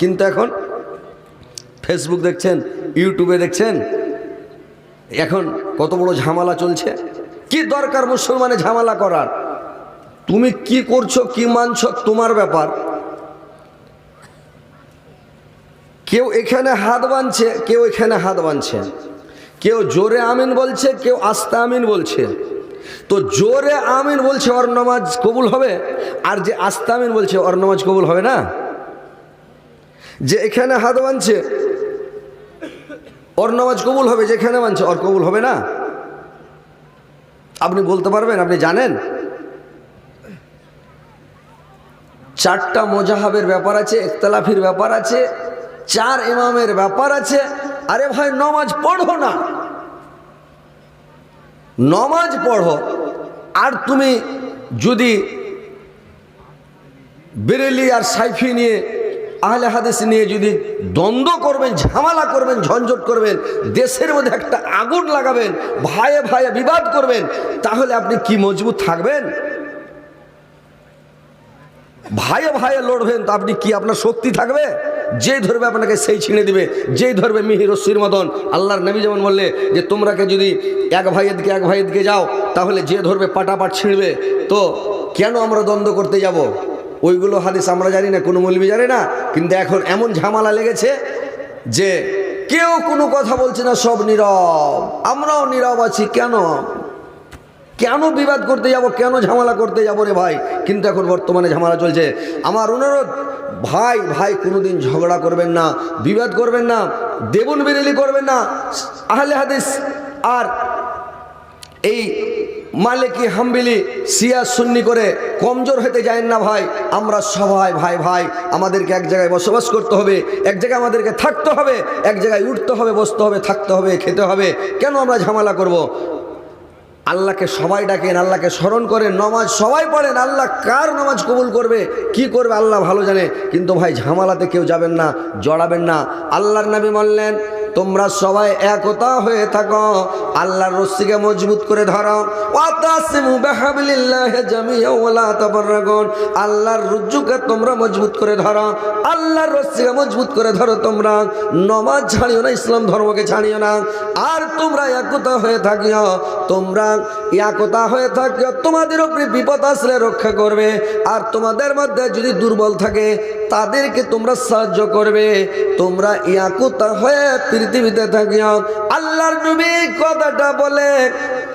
কিন্তু এখন ফেসবুক দেখছেন ইউটিউবে দেখছেন, এখন কত বড় ঝামেলা চলছে। কি দরকার মুসলমানে ঝামেলা করার? তুমি কি করছ, কি মানছ, তোমার ব্যাপার। কেউ এখানে হাত বাঁধছে, কেউ এখানে হাত বাঁধছে। কেউ জোরে আমিন বলছে, কেউ আস্তে আমিন বলছে। তো জোরে আমিন বলছে ওর নামাজ কবুল হবে, আর যে আস্তে আমিন বলছে ওর নামাজ কবুল হবে না? যে এখানে হাত বাঁধছে, ওর নামাজ কবুল হবে যেখানে মানছে ওর কবুল হবে না। আপনি বলতে পারবেন, আপনি জানেন? চারটা মোজাহাবের ব্যাপার আছে একতলাফির ব্যাপার আছে, চার ইমামের ব্যাপার আছে। আরে ভাই, নমাজ পড়ো না। নমাজ পড়ো। আর তুমি যদি বেরেলি আর সাইফি নিয়ে আহলে হাদিস নিয়ে যদি দ্বন্দ্ব করবেন, ঝামেলা করবেন, ঝঞ্ঝট করবেন, দেশের মধ্যে একটা আগুন লাগাবেন, ভাইয়ে ভাইয়ে বিবাদ করবেন, তাহলে আপনি কি মজবুত থাকবেন? ভাইয়ে ভাইয়ে লড়বেন, তো আপনি কি আপনার শক্তি থাকবে? যেই ধরবে আপনাকে সেই ছিঁড়ে দিবে, যেই ধরবে মিহি রশ্মির মতন। আল্লাহর নবী যেমন বললে যে তোমরাকে যদি এক ভাইয়ের দিকে, এক ভাইয়ের দিকে যাও, তাহলে যে ধরবে পাটাপাট ছিঁড়বে, তো কেন আমরা দ্বন্দ্ব করতে যাব? ওইগুলো হাদিস আমরা জানি না, কোনো মৌলবি জানে না, কিন্তু এখন এমন ঝামেলা লেগেছে যে কেউ কোনো কথা বলছে না, সব নীরব। আমরাও নীরব আছি, কেন? কেন বিবাদ করতে যাব, কেন ঝামেলা করতে যাব রে ভাই? কিন্তু এখন বর্তমানে ঝামেলা চলছে। আমার অনুরোধ, ভাই ভাই, কোনোদিন ঝগড়া করবেন না, বিবাদ করবেন না দেবন বেরেলি করবেন না। আহলে হাদিস আর এই মালিকি হাম্বিলি সিয়া সুন্নি করে কমজোর হতে যায় না ভাই। আমরা সবাই ভাই ভাই, আমাদেরকে এক জায়গায় বসবাস করতে হবে, এক জায়গায় আমাদেরকে থাকতে হবে, এক জায়গায় উঠতে হবে, বসতে হবে, থাকতে হবে, খেতে হবে। কেন আমরা ঝামেলা করব। আল্লাহকে সবাই ডাকেন, আল্লাহকে স্মরণ করেন, নমাজ সবাই পড়েন, আল্লাহ কার নামাজ কবুল করবে? কি করবে? আল্লাহ ভালো জানে। কিন্তু ভাই, ঝামেলাতে কেউ যাবেন না, জড়াবেন না। আল্লাহর নবী বললেন তোমরা সবাই একতা হয়ে থাকো। আল্লাহর রস্সিকে মজবুত করে ধরো। আল্লাহর রুজ্জুকে তোমরা মজবুত করে ধরো। আল্লাহর রস্সিকে মজবুত করে ধরো তোমরা। নমাজ ছাড়িও না, ইসলাম ধর্মকে ছাড়িও না। আর তোমরা একতা হয়ে থাকিও। তোমরা একতা হয়ে থাকিও। তোমাদের উপরে বিপদ আসলে রক্ষা করবে। আর তোমাদের মধ্যে যদি দুর্বল থাকে, তাদেরকে তোমরা সাহায্য করবে। তোমরা ইয়াকুতা হয়ে পৃথিবীতে থাকিও আল্লাহর নবী কথাটা বলে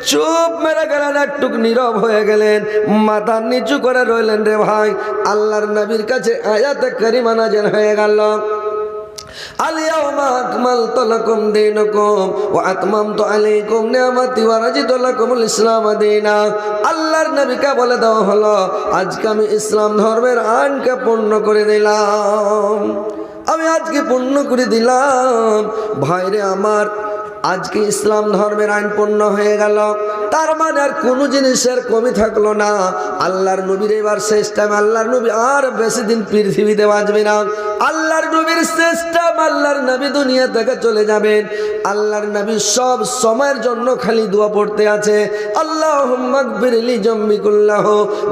চুপ মেরে গেলেন একটু নীরব হয়ে গেলেন মাথা নিচু করে রইলেন রে ভাই আল্লাহর নবীর কাছে আয়াতে করিমা নাজেল হয়ে গেল اليوم أكملت لكم دينكم وأتممت عليكم نعمتي ورضيت لكم الإسلام دينا আল্লাহর নবীকে বলে দেওয়া হলো আজকে আমি ইসলাম ধর্মের আইনকে পূর্ণ করে দিলাম আমি আজকে পূর্ণ করে দিলাম। ভাইরে আমার আজকে ইসলাম ধর্মের আইন পূর্ণ হয়ে গেল। তার মানে আর কোনো জিনিসের কমি থাকল না। আল্লাহর নবীর এবার শেষ টাইম আল্লাহর নবী আর বেশি দিন পৃথিবীতে বাঁচবে না। আল্লাহর নবীর শেষ টাইম আল্লাহর নবী দুনিয়া থেকে চলে যাবেন। আল্লাহর নবী সব সময়ের জন্য খালি দোয়া পড়তে আছে। আল্লাহ মাগবিরলি জম্বিকুল্লাহ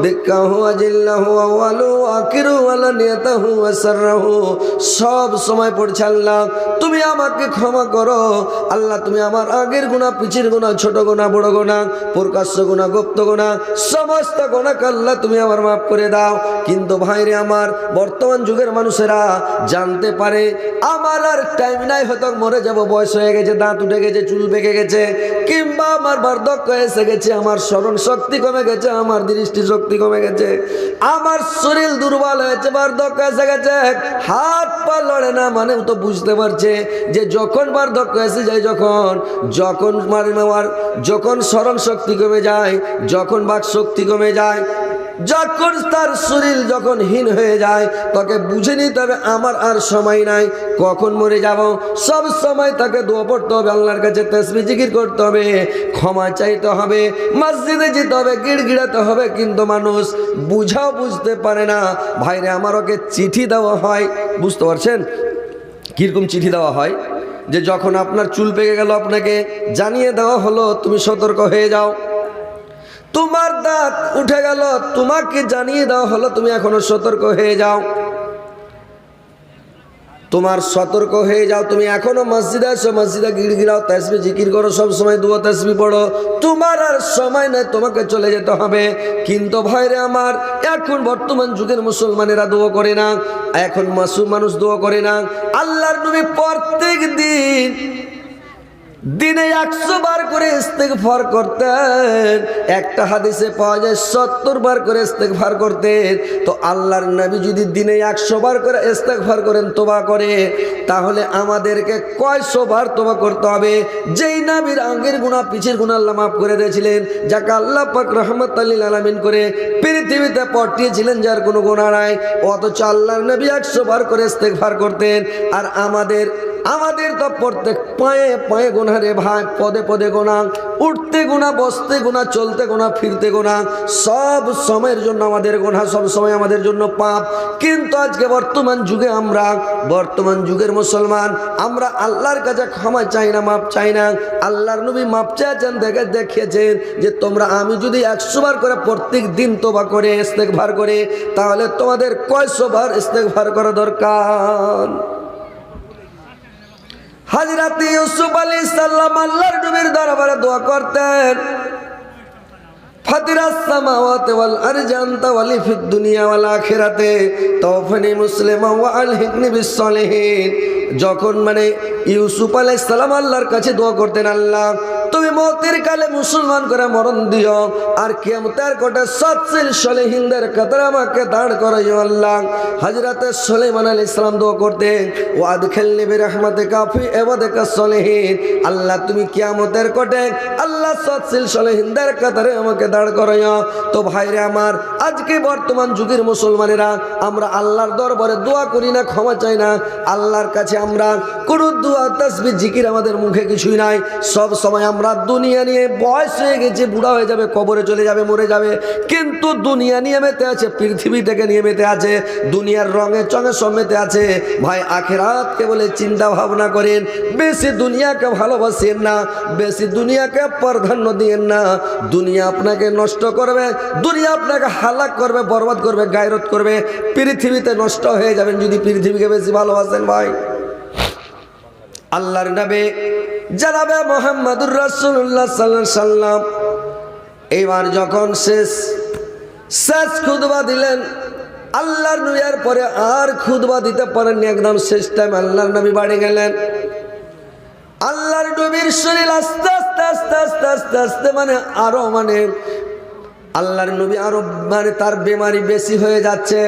দেখাহু আজিল্লাহু আওয়ালু আকিরু ওয়াসাররাহু সব সময় পড়ছে আল্লাহ, তুমি আমাকে ক্ষমা করো। আল্লাহ, তুমি আমার আগের গুণা পিছের গুণা ছোট গুণা বড় গুণা প্রকাশ্য গুণা, গুপ্ত গুণা, সমস্ত গুণা আল্লাহ তুমি আমার মাফ করে দাও। কিন্তু ভাইরে আমার, বর্তমান যুগের মানুষেরা জানতে পারে, আমার আর টাইম নাই, হয়তো মরে যাব, বয়স হয়ে গেছে, দাঁত উঠে গেছে, চুল পেকে গেছে, কিংবা আমার বার্ধক্য এসে গেছে, আমার স্মরণ শক্তি কমে গেছে, আমার দৃষ্টি শক্তি কমে গেছে, আমার শরীর দুর্বল হয়েছে, বার্ধক্য এসে গেছে, হাত পা লড়ে না মানে তো বুঝতে পারছে যে যখন বার্ধক্য এসে যায় যখন যখন মারে নেওয়ার, যখন স্মরণ শক্তি কমে যায়, যখন বাক শক্তি কমে যায় যখন তার শরীর যখন হীন হয়ে যায়, তাকে বুঝে নিতে হবে, আমার আর সময় নাই, কখন মরে যাব? সব সময় তাকে দোয়া পড়তে হবে, আল্লাহর কাছে তসবি, জিকির করতে হবে, ক্ষমা চাইতে হবে, মসজিদে যেতে হবে, গিড়গিড়াতে হবে, কিন্তু মানুষ বুঝাও বুঝতে পারে না, ভাইরে, আমার ওকে চিঠি দেওয়া হয়। বুঝতে পারছেন? কীরকম চিঠি দেওয়া হয়? যে যখন আপনার চুল পেকে গেল আপনাকে জানিয়ে দেওয়া হলো, তুমি সতর্ক হয়ে যাও। তোমার দাঁত উঠে গেল, তোমাকে জানিয়ে দেওয়া হলো, তুমি এখনও সতর্ক হয়ে যাও। তোমার সতর্ক হয়ে যাও, তুমি এখনও মসজিদে আসো মসজিদে গিড় গিরাও তাসবি জিকির করো, সব সময় দুয়া তাসবি পড়ো। তোমার আর সময় নাই, তোমাকে চলে যেতে হবে। কিন্তু ভাইরে আমার, এখন বর্তমান যুগের মুসলমানেরা দোয়া করে না, এখন মাসুম মানুষ দোয়া করে না। আল্লাহর নবী প্রত্যেক দিন দিনে একশো বার করে ইস্তেগফার করতেন। একটা হাদিসে পাওয়া যায়, সত্তর বার করে ইস্তেগফার করতেন। তো আল্লাহর নবী যদি দিনে একশো বার করে ইস্তেগফার করেন, তোবা করে, তাহলে আমাদেরকে কয়শো বার তোবা করতে হবে। যেই নবীর আগের গুণা পিছের গুণা আল্লাহ মাফ করে দিয়েছিলেন, যাকে আল্লাহ পাক রহমত আল্লিল আলামিন করে পৃথিবীতে পটিয়েছিলেন যার কোনো গুণা নাই। অথচ আল্লাহর নবী একশো বার করে ইস্তেগফার করতেন। আর আমাদের আমাদের তো প্রত্যেক পায়ে পায়ে গোনা রে ভাই, পদে পদে গোনা, উঠতে গোনা, বসতে গোনা, চলতে গোনা, ফিরতে গোনা, সব সময়ের জন্য আমাদের গোনা, সব সময় আমাদের জন্য পাপ। কিন্তু আজকে বর্তমান যুগে আমরা, বর্তমান যুগের মুসলমান, আমরা আল্লাহর কাছে ক্ষমা চাই না, মাপ চাই না। আল্লাহর নবী মাপ চাইছেন দেখে দেখিয়েছেন যে তোমরা আমি যদি একশো বার করে প্রত্যেক দিন তোবা করে ইস্তেকভার করে, তাহলে তোমাদের কয়শো বার ইস্তেকভার করা দরকার? হাজরাতে ইউসুফ আলী সাল্লাম আল্লাহর নবীর দরবারে দোয়া করতেন। ফাতিরাস সামাওয়াতি ওয়াল আরজি আনতা ওয়ালি ফিদ দুনিয়া ওয়াল আখিরাতে, তাওফিনি মুসলিমা ওয়া আলহিকনি বিস সলিহিন। যখন মানে ইউসুফ আলাইহিস সালাম আল্লাহর কাছে দোয়া করতেন, আল্লাহ তুমি মতের কালে মুসলমান করে মরণ দিও। আর কিয়ামতের কোটে সৎসিল সলেহিনদের কাতারে আমাকে দাঁড় করাইও আল্লাহ। হযরতে সুলাইমান আলাইহিস সালাম দোয়া করতেন ওয়াদ খেলনি বি রহমাতে কাফি এবাদাকা সলিহিন। আল্লাহ, তুমি কিয়ামতের কোটে আল্লাহ সৎসিল সলেহিনদের কাতারে আমাকে দাঁড় করাইও। তো ভাইরে আমার, আজকে বর্তমান যুগের মুসলমানেরা, আমরা আল্লাহর দরবারে দোয়া করি না, ক্ষমা চাই না। আল্লাহর কাছে আমরা কোনো দোয়া তাসবি জিকির আমাদের মুখে কিছুই নাই। সব সময় আমরা দুনিয়া নিয়ে বয়স হয়ে গেছে, বুড়া হয়ে যাবে, কবরে চলে যাবে, মরে যাবে। কিন্তু দুনিয়া নিয়ে মেতে আছে পৃথিবী থেকে নিয়ে মেতে আছে, দুনিয়ার রঙে চঙে সব মেতে আছে। ভাই, আখেরাতকে বলে চিন্তা ভাবনা করেন, বেশি দুনিয়াকে ভালোবাসেন না, বেশি দুনিয়াকে প্রাধান্য দিয়েন না। দুনিয়া আপনাকে নষ্ট করবে, দুনিয়া আপনাকে হালাক করবে, বরবাদ করবে, গায়রত করবে, পৃথিবীতে নষ্ট হয়ে যাবেন যদি পৃথিবীকে বেশি ভালোবাসেন ভাই। আল্লাহর নবে জানাবে মোহাম্মদুর রাসুল্লাহ সাল্লাহ সাল্লাম। এইবার যখন শেষ শেষ খুদবা দিলেন, আল্লাহর নবীর পরে আর খুদবা দিতে পারেননি, একদম শেষ টাইম আল্লাহর নবী বাড়ি গেলেন। আল্লাহর নবীর শরীর আস্তে আস্তে আস্তে আস্তে আস্তে আস্তে মানে আরও মানে আল্লাহর নবী আরও মানে তার বেমারি বেশি হয়ে যাচ্ছে,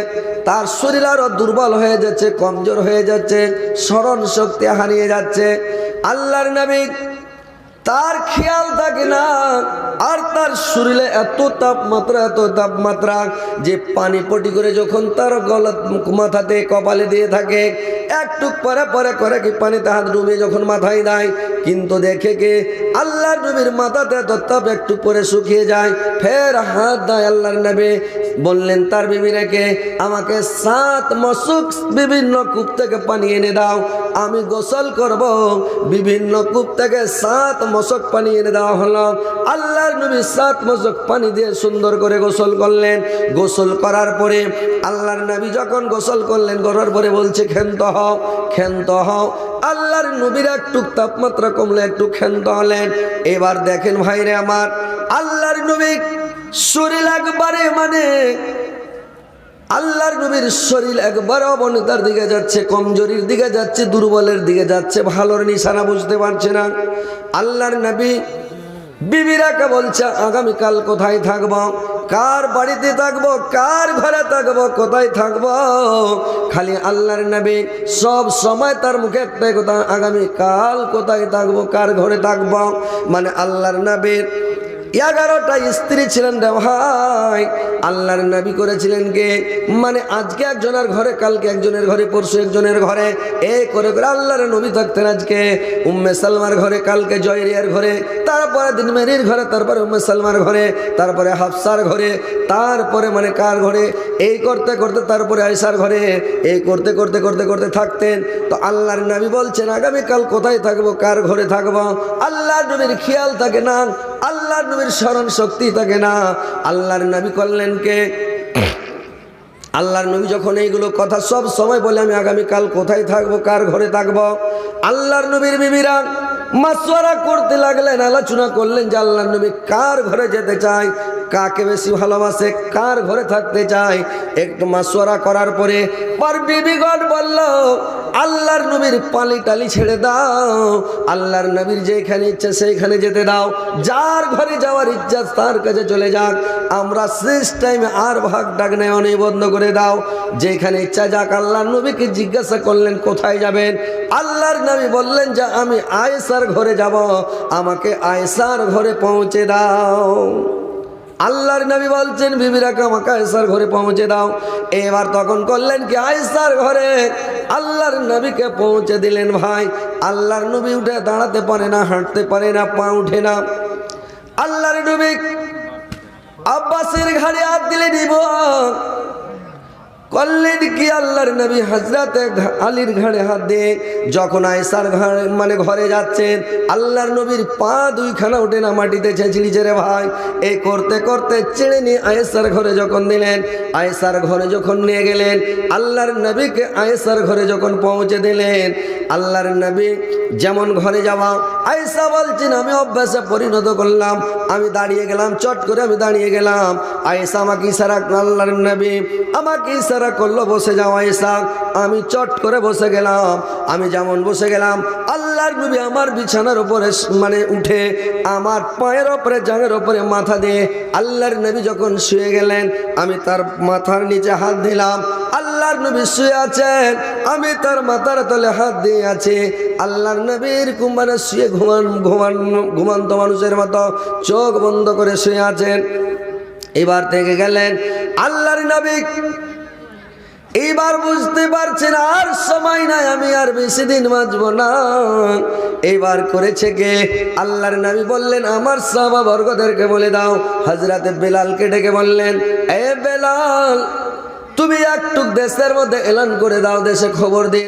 তার শরীর আরও দুর্বল হয়ে যাচ্ছে, কমজোর হয়ে যাচ্ছে স্মরণ শক্তি হারিয়ে যাচ্ছে। আল্লাহর নবী তার খেয়াল থাকে না। আর তার শরীরে এত তাপমাত্রা এত তাপমাত্রা যে পানি পটি করে যখন তার গলা মাথাতে কপালে দিয়ে থাকে একটু পরে পরে করে কি পানিতে হাত ডুবিয়ে যখন মাথায় দেয়, কিন্তু দেখে কে? আল্লাহর নবীর মাথাতে এত তাপ একটু পরে শুকিয়ে যায়। ফের হাত দেয় আল্লাহর নবী। বললেন, তার বিবি রেখে আমাকে সাত মশুক বিভিন্ন কূপ থেকে পানি এনে দাও। আমি গোসল করব। বিভিন্ন কূপ থেকে সাত মশক পানি এনে দেওয়া হলো। আল্লাহর নবী সাত মশক পানি দিয়ে সুন্দর করে গোসল করলেন। গোসল করার পরে আল্লাহর নবী যখন গোসল করলেন, করার পরে বলছে, ক্ষেন্ত হও ক্ষেন্ত হও। আল্লাহর নবীর একটু তাপমাত্রা কমলে একটু ক্ষেন্ত হলেন। এবার দেখেন ভাইরে আমার, আল্লাহর নবী শরীর একবারে মানে আল্লাহর নবীর শরীর একবার অবনতার দিকে যাচ্ছে, কমজোরির দিকে যাচ্ছে, দুর্বলের দিকে যাচ্ছে, ভালোর নিশানা বুঝতে পারছে না। আল্লাহর নবী বিবিরাকে বলছে, আগামীকাল কোথায় থাকব? কার বাড়িতে থাকব? কার ঘরে থাকব? কোথায় থাকব? খালি আল্লাহর নবী সব সময় তার মুখে একটাই কথা, আগামীকাল কোথায় থাকব? কার ঘরে থাকব? মানে আল্লাহর নবীর এগারোটা স্ত্রী ছিলেন রে ভাই। আল্লাহর নবী করেছিলেন কে? মানে আজকে একজনের ঘরে, কালকে একজনের ঘরে, পরশু একজনের ঘরে। এ করে করে আল্লাহর নবী থাকতেন আজকে। উম্মে সালমার ঘরে, কালকে জয়রিয়ার ঘরে, তারপরে দিন মেরির ঘরে, তারপরে উম্মে সালমার ঘরে, তারপরে হাফসার ঘরে, তারপরে মানে কার ঘরে? এই করতে করতে তারপরে আয়সার ঘরে, এই করতে করতে করতে করতে থাকতেন। তো আল্লাহর নবী বলছেন, আগামীকাল কোথায় থাকব? কার ঘরে থাকব? আল্লাহর নবীর খেয়াল থাকে না। আল্লাহর নবীর স্মরণ শক্তি থাকে না। আল্লাহর নবী করলেন কে? আল্লাহর নবী যখন এইগুলো কথা সব সময় বলে, আমি আগামীকাল কোথায় থাকব, কার ঘরে থাকব? আল্লাহর নবীর বিবিরা মাসওয়ারা করতে লাগলেন, আলোচনা করলেন যে আল্লাহর নবী কার ঘরে যেতে চায়, কাকে বেশি ভালোবাসে, কার ঘরে থাকতে চায়? একটু মাসওয়ারা করার পরে পর বিবিগণ বলল আল্লাহর নবীর পালি টালি ছেড়ে দাও। আল্লাহর নবীর যেখানে ইচ্ছে সেইখানে যেতে দাও। যার ঘরে যাওয়ার ইচ্ছা তার কাছে চলে যাক। আমরা শেষ টাইমে আর ভাগ ডাক নেওয়া বন্ধ করে দাও। যেখানে ইচ্ছা যাক, আল্লাহর নবীকে জিজ্ঞাসা করলেন, কোথায় যাবেন? আল্লাহর নবী বললেন যে, আমি আয়েসার ঘরে যাব। আমাকে আয়েসার ঘরে পৌঁছে দাও। আল্লাহর নবী বলছেন বিবিরাকে আমাকে আয়েসার ঘরে পৌঁছে দাও। এবার তখন করলেন কি? আয়েসার ঘরে আল্লাহর নবীকে পৌঁছে দিলেন ভাই। আল্লাহর নবী উঠে দাঁড়াতে পারে না, হাঁটতে পারে না, পা উঠে না। আল্লাহর নবী আব্বাসের ঘাড়ে হাত দিলেন করলেন কি আল্লাহর নবী হাজরাতে আলীর ঘাড়ে হাত দিয়ে যখন আয়েসার ঘরে মানে ঘরে যাচ্ছেন আল্লাহর নবীর পা দুইখানা ওঠে না মাটিতে ছেঁচড়ি ছেড়ে ভাই। এই করতে করতে চেড়ে নিয়ে আয়েসার ঘরে যখন দিলেন আয়েসার ঘরে যখন নিয়ে গেলেন, আল্লাহর নবীকে আয়েসার ঘরে যখন পৌঁছে দিলেন, আল্লাহর নবী যেমন ঘরে যাওয়া আয়েসা বলছেন, আমি অভ্যাসে পরিণত করলাম, আমি দাঁড়িয়ে গেলাম, চট করে আমি দাঁড়িয়ে গেলাম। আয়েসা আমাকে ইশারা আল্লাহর নবী, আমাকে ইশারা করল, বসে যাও আয়েসা আমি চট করে বসে গেলাম। আমি যেমন বসে গেলাম, আল্লাহর নবী আমার বিছানার উপরে মানে উঠে আমার পায়ের ওপরে জাঙের ওপরে মাথা দিয়ে আল্লাহর নবী যখন শুয়ে গেলেন, আমি তার মাথার নিচে হাত দিলাম। আল্লাহর নবী শুয়ে আছেন। আমি তার মাথার তলে হাত দিয়ে আছি। আল্লাহর নবীর কুম্বানে শুয়ে ঘুমান ঘুমান ঘুমান্ত মানুষের মতো চোখ বন্ধ করে শুয়ে আছেন। এবার থেকে গেলেন। আল্লাহর নবী এইবার বুঝতে পারছেন আর সময় নাই, আমি আর বেশি দিন বাঁচব না। এইবার করেছে কে? আল্লাহর নবী বললেন, আমার সাহাবা বর্গদেরকে বলে দাও। হজরাতে বেলালকে ডেকে বললেন, এ বেলাল, তুমি একটু দেশের মধ্যে এলান করে দাও, দেশে খবর দিয়ে